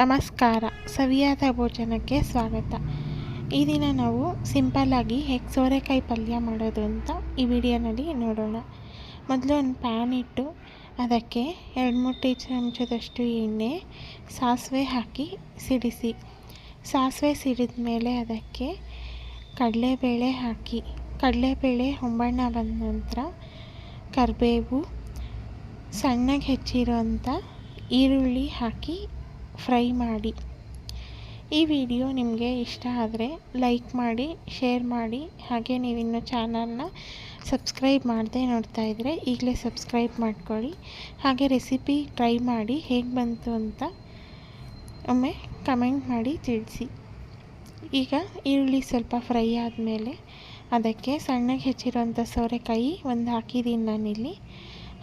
ನಮಸ್ಕಾರ. ಸವಿಯಾದ ಭೋಜನಕ್ಕೆ ಸ್ವಾಗತ. ಈ ದಿನ ನಾವು ಸಿಂಪಲ್ಲಾಗಿ ಹೇಗೆ ಸೋರೆಕಾಯಿ ಪಲ್ಯ ಮಾಡೋದು ಅಂತ ಈ ವಿಡಿಯೋನಲ್ಲಿ ನೋಡೋಣ. ಮೊದಲು ಒಂದು ಪ್ಯಾನ್ ಇಟ್ಟು ಅದಕ್ಕೆ ಎರಡು ಮೂರು ಟೀ ಚಮಚದಷ್ಟು ಎಣ್ಣೆ, ಸಾಸಿವೆ ಹಾಕಿ ಸಿಡಿಸಿ. ಸಾಸಿವೆ ಸಿಡಿದ ಮೇಲೆ ಅದಕ್ಕೆ ಕಡಲೆಬೇಳೆ ಹಾಕಿ. ಕಡಲೆಬೇಳೆ ಹೊಂಬಣ್ಣ ಬಂದ ನಂತರ ಕರಿಬೇವು, ಸಣ್ಣಗೆ ಹೆಚ್ಚಿರೋಂಥ ಈರುಳ್ಳಿ ಹಾಕಿ ಫ್ರೈ ಮಾಡಿ. ಈ ವಿಡಿಯೋ ನಿಮಗೆ ಇಷ್ಟ ಆದರೆ ಲೈಕ್ ಮಾಡಿ, ಶೇರ್ ಮಾಡಿ. ಹಾಗೆ ನೀವಿನ್ನು ಚಾನಲ್ನ ಸಬ್ಸ್ಕ್ರೈಬ್ ಮಾಡದೆ ನೋಡ್ತಾ ಇದ್ದರೆ ಈಗಲೇ ಸಬ್ಸ್ಕ್ರೈಬ್ ಮಾಡ್ಕೊಳ್ಳಿ. ಹಾಗೆ ರೆಸಿಪಿ ಟ್ರೈ ಮಾಡಿ ಹೇಗೆ ಬಂತು ಅಂತ ಒಮ್ಮೆ ಕಮೆಂಟ್ ಮಾಡಿ ತಿಳಿಸಿ. ಈಗ ಈರುಳ್ಳಿ ಸ್ವಲ್ಪ ಫ್ರೈ ಆದಮೇಲೆ ಅದಕ್ಕೆ ಸಣ್ಣಗೆ ಹೆಚ್ಚಿರುವಂಥ ಸೋರೆಕಾಯಿ ಒಂದು ಹಾಕಿದ್ದೀನಿ ನಾನಿಲ್ಲಿ.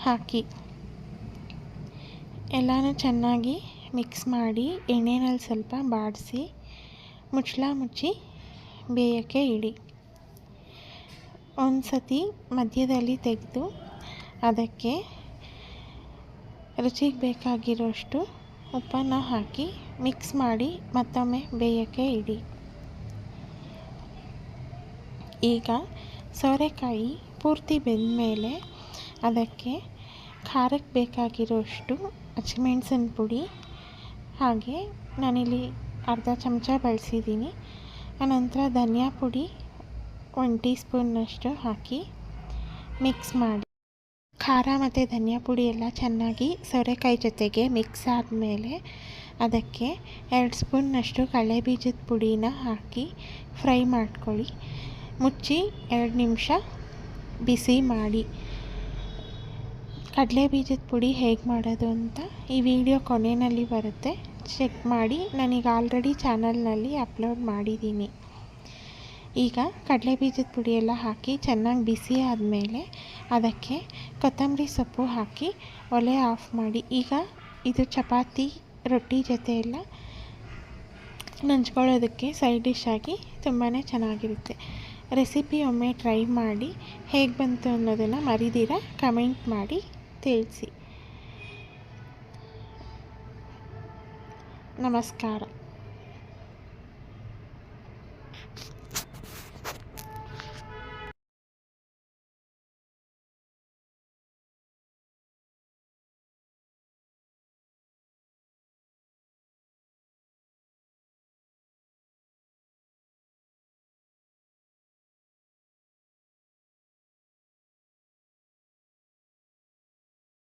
ಹಾಕಿ. ಎಲ್ಲನೂ ಚೆನ್ನಾಗಿ ಮಿಕ್ಸ್ ಮಾಡಿ ಎಣ್ಣೆನಲ್ಲಿ ಸ್ವಲ್ಪ ಬಾಡಿಸಿ ಮುಚ್ಚಳ ಮುಚ್ಚಿ ಬೇಯೋಕ್ಕೆ ಇಡಿ. ಒಂದು ಸತಿ ಮಧ್ಯದಲ್ಲಿ ತೆಗೆದು ಅದಕ್ಕೆ ರುಚಿಗೆ ಬೇಕಾಗಿರೋಷ್ಟು ಉಪ್ಪನ್ನು ಹಾಕಿ ಮಿಕ್ಸ್ ಮಾಡಿ ಮತ್ತೊಮ್ಮೆ ಬೇಯೋಕ್ಕೆ ಇಡಿ. ಈಗ ಸೋರೆಕಾಯಿ ಪೂರ್ತಿ ಬೆಂದ ಮೇಲೆ ಅದಕ್ಕೆ ಖಾರಕ್ಕೆ ಬೇಕಾಗಿರೋಷ್ಟು ಹಚ್ಚಿಮೆಣ್ಸಿನ ಪುಡಿ ಹಾಗೆ ನಾನಿಲ್ಲಿ ಅರ್ಧ ಚಮಚ ಬಳಸಿದ್ದೀನಿ. ಆನಂತರ ಧನಿಯಾ ಪುಡಿ ಒನ್ ಟೀ ಸ್ಪೂನ್ನಷ್ಟು ಹಾಕಿ ಮಿಕ್ಸ್ ಮಾಡಿ. ಖಾರ ಮತ್ತು ಧನಿಯಾ ಪುಡಿ ಎಲ್ಲ ಚೆನ್ನಾಗಿ ಸೋರೆಕಾಯಿ ಜೊತೆಗೆ ಮಿಕ್ಸ್ ಆದಮೇಲೆ ಅದಕ್ಕೆ ಎರಡು ಸ್ಪೂನ್ನಷ್ಟು ಕಡಲೆ ಬೀಜದ ಪುಡಿನ ಹಾಕಿ ಫ್ರೈ ಮಾಡ್ಕೊಳ್ಳಿ. ಮುಚ್ಚಿ ಎರಡು ನಿಮಿಷ ಬಿಸಿ ಮಾಡಿ. ಕಡಲೆ ಬೀಜದ ಪುಡಿ ಹೇಗೆ ಮಾಡೋದು ಅಂತ ಈ ವಿಡಿಯೋ ಕೊನೆಯಲ್ಲಿ ಬರುತ್ತೆ. ಚೆಕ್ ಮಾಡಿ. ನಾನೀಗ ಆಲ್ರೆಡಿ ಚಾನಲ್ನಲ್ಲಿ ಅಪ್ಲೋಡ್ ಮಾಡಿದ್ದೀನಿ. ಈಗ ಕಡಲೆ ಬೀಜದ ಪುಡಿಯೆಲ್ಲ ಹಾಕಿ ಚೆನ್ನಾಗಿ ಬಿಸಿ ಆದಮೇಲೆ ಅದಕ್ಕೆ ಕೊತ್ತಂಬರಿ ಸೊಪ್ಪು ಹಾಕಿ ಒಲೆ ಆಫ್ ಮಾಡಿ. ಈಗ ಇದು ಚಪಾತಿ, ರೊಟ್ಟಿ ಜೊತೆ ಎಲ್ಲ ನಂಚ್ಕೊಳ್ಳೋದಕ್ಕೆ ಸೈಡ್ ಡಿಶ್ ಆಗಿ ತುಂಬಾ ಚೆನ್ನಾಗಿರುತ್ತೆ. ರೆಸಿಪಿ ಒಮ್ಮೆ ಟ್ರೈ ಮಾಡಿ ಹೇಗೆ ಬಂತು ಅನ್ನೋದನ್ನು ಮರಿದಿರ ಕಮೆಂಟ್ ಮಾಡಿ. ತಿಳಿಸಿ ನಮಸ್ಕಾರ